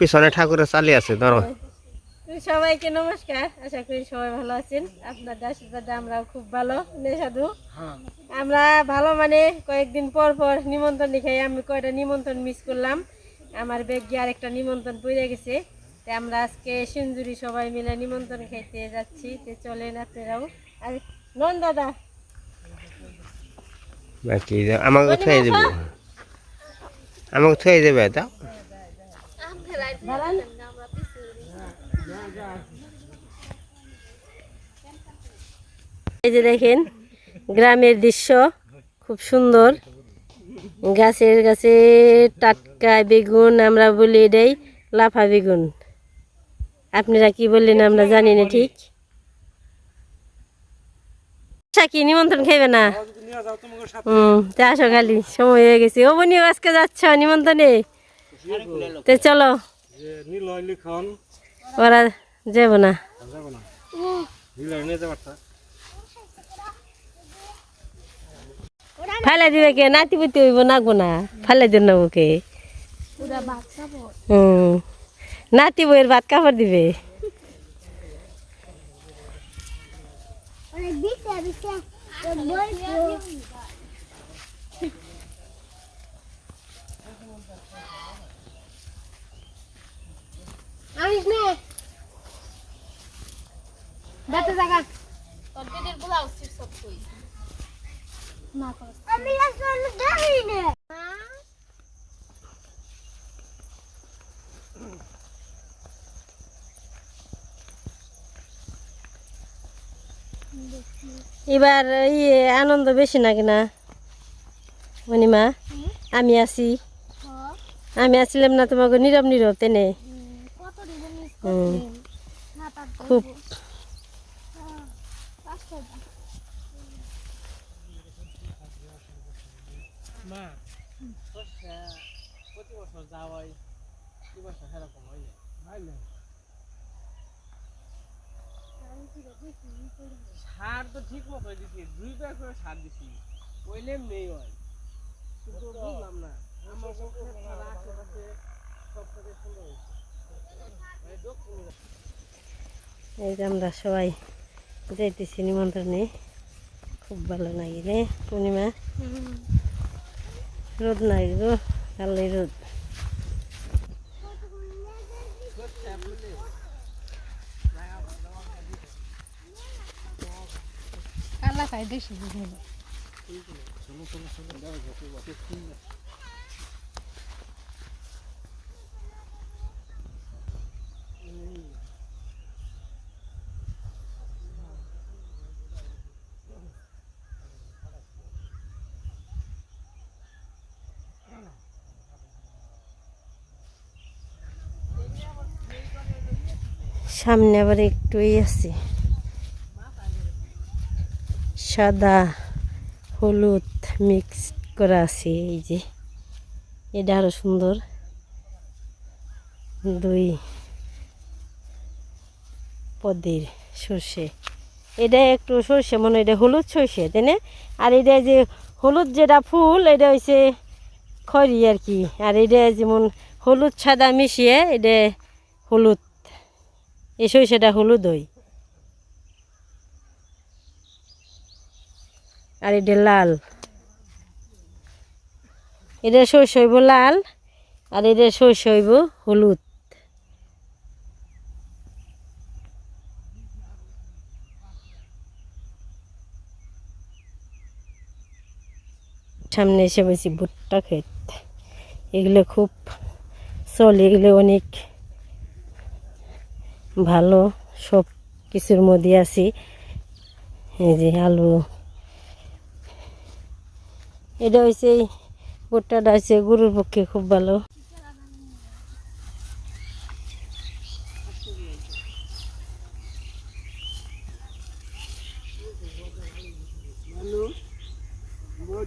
পিছনে ঠাকুরের চালি আছে ধরো। সবাইকে নমস্কার। আশা করি সবাই ভালো আছেন। আপনাদের আশীর্বাদে আমরাও খুব ভালো নেশাদু। আমরা ভালো মানে কয়েকদিন পর পর নিমন্ত্রণ দেখাই। আমি কয়টা নিমন্ত্রণ মিস করলাম। আমার ব্যাগ গিয়ে আরেকটা নিমন্ত্রণ পড়ে গেছে। তাই আমরা আজকে সিঞ্জুরি সবাই মিলে নিমন্ত্রণ খাইতে যাচ্ছি। তে চলেন আপনারাও। আর নন দাদা। বাকি আমাকে দেবে। আমাকে থুয়ে দেবে তা দাঁড়ান এই যে দেখেন, গ্রামের দৃশ্য খুব সুন্দর। গাছের গাছে টাটকা বেগুন, আমরা বলি এটাই লাফা বেগুন। আপনারা কি বললেন আমরা জানি না ঠিক? কি নিমন্ত্রণ খাইবে না? হুম, তা আসো খালি, সময় হয়ে গেছে। ও বনিও আজকে যাচ্ছ নিমন্ত্রণে? তো চলো। ওরা যাব না। যাব না। নিলয় নিয়ে যাবার তা। ফালে দিবে কে? নাতি পুতি হইব নাগবো না? ফালে দিন না ওকে হুম নাতি বইয়ের ভাত কাপড় দিবে। এবার ইয়ে আনন্দ বেশি নাকি না? মণিমা আমি আছি। আমি আসছিলাম না তোমাকে নীরব নীরব তেনে। খুব সার তো ঠিক মতো দিছি দুই ব্যাগ করে সার দিছি। ওইলেম নেই হয় কিন্তু বুঝলাম না আমার ক্ষেত ছাড়া আশেপাশে সব থেকে সুন্দর হয়েছে এই দক্ষিণে এই যে আমরা সবাই যাইতেছি, নিমন্ত্রণে খুব ভালো লাগে রে, পূর্ণিমা। রোদ নাই গো কালে রোদ। কালা খাই বেশি বুঝে সামনে আবার একটু আছে। সাদা, হলুদ মিক্স করা আছে, এই যে। এটা আরও সুন্দর। দুই পদের সর্ষে। এটা একটু সর্ষে, মনে এটা হলুদ সর্ষে, তাই না? আর এটা যে হলুদ যেটা ফুল, এটা হচ্ছে খড়ি আর কি। আর এটা যেমন হলুদ সাদা মিশিয়ে, এটা হলুদ এই সরিষাটা হলুদ হয় আর এটা লাল। এটা সরষে হইব লাল, আর এটা সরষে হইব হলুদ। সামনে এসে বলছি ভুট্টা ক্ষেত। এগুলো খুব চলে, এগুলো অনেক ভালো, সব কিছুর মধ্যে আছি। এই যে আলু। এটা হয়েছে ভুট্টাটা হয়েছে গরুর পক্ষে খুব ভালো। Hello? More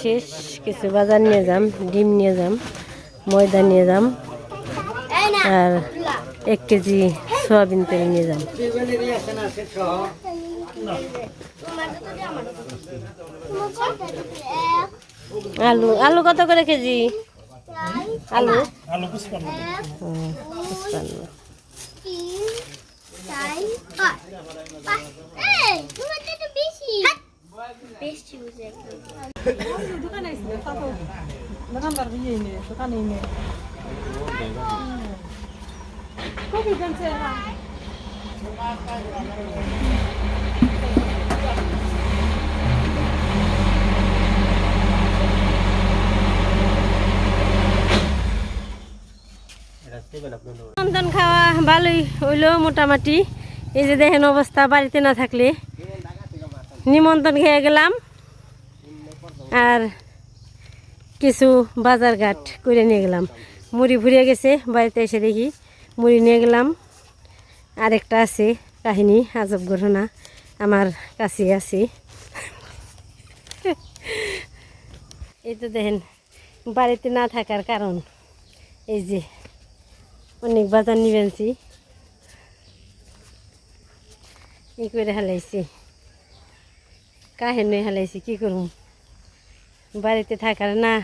শেষ কিছু বাজার নিয়ে যাম ডিম নিয়ে যাম ময়দা নিয়ে যাম আর এক কেজি সয়াবিন তেল নিয়ে যাম। আলু আলু কত করে কেজি? আলু? আলু বিয়ে নে দোকানে নে রন্ধন খাওয়া ভালোই হইল মোটামুটি। এই যে দেখেন অবস্থা, বাড়িতে না থাকলে। নিমন্ত্রণ খেয়ে গেলাম। আর কিছু বাজার ঘাট করে নিয়ে গেলাম। মুড়ি ফুরিয়ে গেছে, বাড়িতে এসে দেখি মুড়ি নিয়ে গেলাম। আরেকটা আছে, কাহিনী, আজব ঘটনা। আমার কাছে আছে। এই তো দেখেন, বাড়িতে না থাকার কারণ। এই যে, অনেক বাজার নিবেনছি ই করে হালাইছি। কাহেন হালাইছি কি করুম? বাড়িতে থাকার না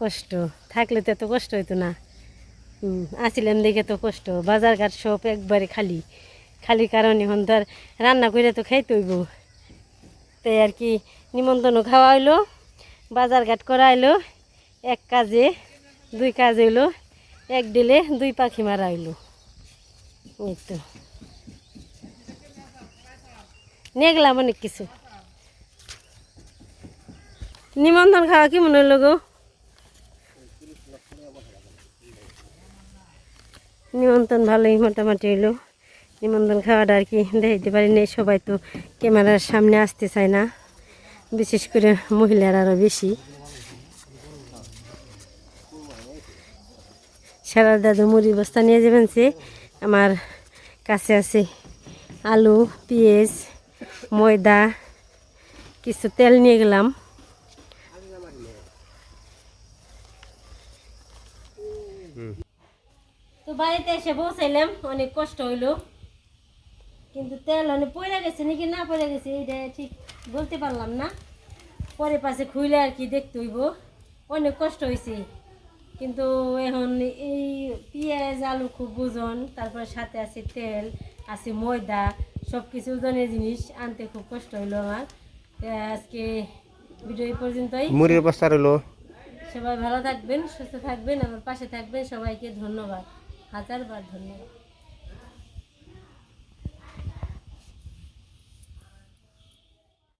কষ্ট। থাকলে তো এত কষ্ট হইতো না। আসিলাম দেখে তো কষ্ট। বাজার ঘাট সব একবারে খালি। খালি কারণ এখন ধর রান্না করে তো খাইতে হইব। তাই আর কি নিমন্ত্রণ খাওয়া হইল বাজার ঘাট করা হইল, এক কাজে, দুই কাজ হইল, এক দিলে দুই পাখি মারা হইল। এই তো। নিয়ে গেলাম অনেক কিছু। নিমন্ত্রণ খাওয়া কি মনে হলো গো? নিমন্ত্রণ ভালোই মোটামুটি হইল। নিমন্ত্রণ খাওয়াটা আর কি দেখাইতে পারি নাই, সবাই তো ক্যামেরার সামনে আসতে চায় না, বিশেষ করে মহিলার আরও বেশি। সারা দাদু মুড়ি বস্তা নিয়ে যাবেন সে আমার কাছে আছে আলু, পেঁয়াজ ময়দা, কিছু তেল নিয়ে গেলাম। তো বাড়িতে এসে পৌঁছাইলাম, অনেক কষ্ট হইল। কিন্তু তেল অনেক পড়ে গেছে, নাকি না পড়ে গেছে এটা ঠিক বলতে পারলাম না। পরে পাশে খুইলে আর কি দেখতে হইব। অনেক কষ্ট হয়েছে কিন্তু এখন এই পেঁয়াজ, আলু খুব ওজন তারপরে সাথে আছে তেল, আছে ময়দা। সব কিছু ওজনের জিনিস আনতে খুব কষ্ট হইল আমার। আজকে ভিডিও পর্যন্তই। মুড়ির বস্তা রইল। সবাই ভালো থাকবেন সুস্থ থাকবেন আমার পাশে থাকবেন। সবাইকে ধন্যবাদ। হাজারবার ধন্যবাদ।